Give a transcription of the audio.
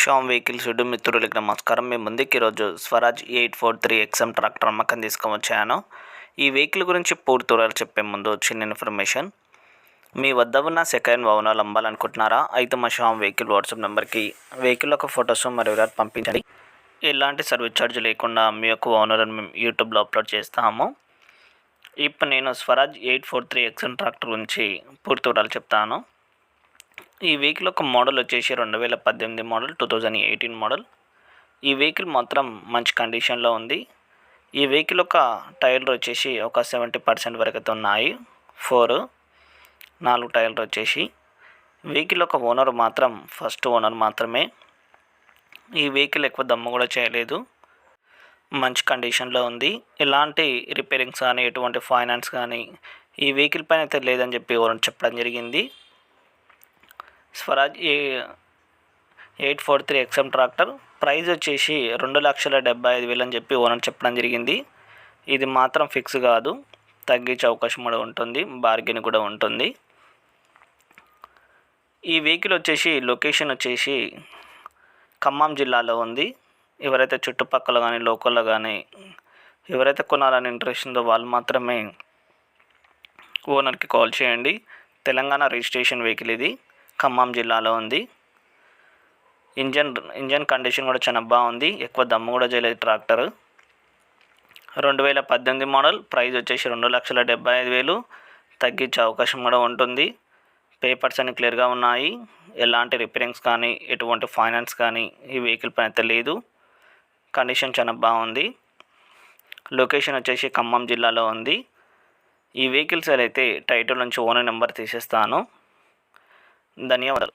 Sam vehicles YouTube మిత్రులకి నమస్కారం. మేము ముందుకి ఈరోజు Swaraj eight four three XM tractor అమ్మకం తీసుకొచ్చాను ఈ వెహికల్ గురించి పూర్తి వివరాలు చెప్పే ముందు చిన్న ఇన్ఫర్మేషన్. మీ వద్ద ఉన్న సెకండ్ వాహనాలు అమ్మాలనుకుంటున్నారా? అయితే మా షామ్ వెహికల్ వాట్సాప్ నెంబర్కి వెహికల్ యొక్క ఫొటోస్ మరియు వివరాలు పంపించండి. ఎలాంటి సర్వీస్ ఛార్జ్ లేకుండా మీ యొక్క ఓనర్ని మేము యూట్యూబ్లో అప్లోడ్ చేస్తాము. ఇప్పుడు నేను Swaraj eight four three XM tractor గురించి పూర్తి వివరాలు చెప్తాను. ఈ వెహికల్ ఒక మోడల్ వచ్చేసి రెండు వేల పద్దెనిమిది model two thousand eighteen model. ఈ వెహికల్ మాత్రం మంచి కండిషన్లో ఉంది. ఈ వెహికల్ ఒక టైర్లు వచ్చేసి ఒక సెవెంటీ పర్సెంట్ వరకు అయితే ఉన్నాయి. ఫోర్ నాలుగు టైర్లు వచ్చేసి. వెహికల్ ఒక ఓనర్ మాత్రం ఫస్ట్ ఓనర్ మాత్రమే. ఈ వెహికల్ ఎక్కువ దమ్ము కూడా చేయలేదు. మంచి కండిషన్లో ఉంది. ఎలాంటి రిపేరింగ్స్ కానీ ఎటువంటి ఫైనాన్స్ కానీ ఈ వెహికల్ పైన అయితే లేదని చెప్పి ఎవరైనా చెప్పడం జరిగింది. Swaraj A eight four three XM tractor. Price వచ్చేసి రెండు లక్షల డెబ్బై ఐదు వేలు అని చెప్పి ఓనర్ చెప్పడం జరిగింది. ఇది మాత్రం ఫిక్స్ కాదు. తగ్గించే అవకాశం కూడా ఉంటుంది. బార్గెన్ కూడా ఉంటుంది. ఈ వెహికల్ వచ్చేసి లొకేషన్ వచ్చేసి ఖమ్మం జిల్లాలో ఉంది. ఎవరైతే చుట్టుపక్కల కానీ లోకల్లో కానీ ఎవరైతే కొనాలని ఇంట్రెస్ట్ ఉందో వాళ్ళు మాత్రమే ఓనర్కి కాల్ చేయండి. తెలంగాణ రిజిస్ట్రేషన్ వెహికల్ ఇది. ఖమ్మం జిల్లాలో ఉంది. ఇంజన్ ఇంజన్ కండిషన్ కూడా చాలా బాగుంది. ఎక్కువ దమ్ము కూడా చేయలేదు ట్రాక్టర్. రెండు వేల పద్దెనిమిది మోడల్ ప్రైస్ వచ్చేసి రెండు లక్షల డెబ్బై ఐదు వేలు. తగ్గించే అవకాశం కూడా ఉంటుంది. పేపర్స్ అన్ని క్లియర్గా ఉన్నాయి. ఎలాంటి రిపేరింగ్స్ కానీ ఎటువంటి ఫైనాన్స్ కానీ ఈ వెహికల్ పైన అయితే లేదు. కండిషన్ చాలా బాగుంది. లొకేషన్ వచ్చేసి ఖమ్మం జిల్లాలో ఉంది. ఈ వెహికల్స్ అయితే టైటిల్ నుంచి ఓనర్ నెంబర్ తీసేస్తాను. இந்த நியமடல்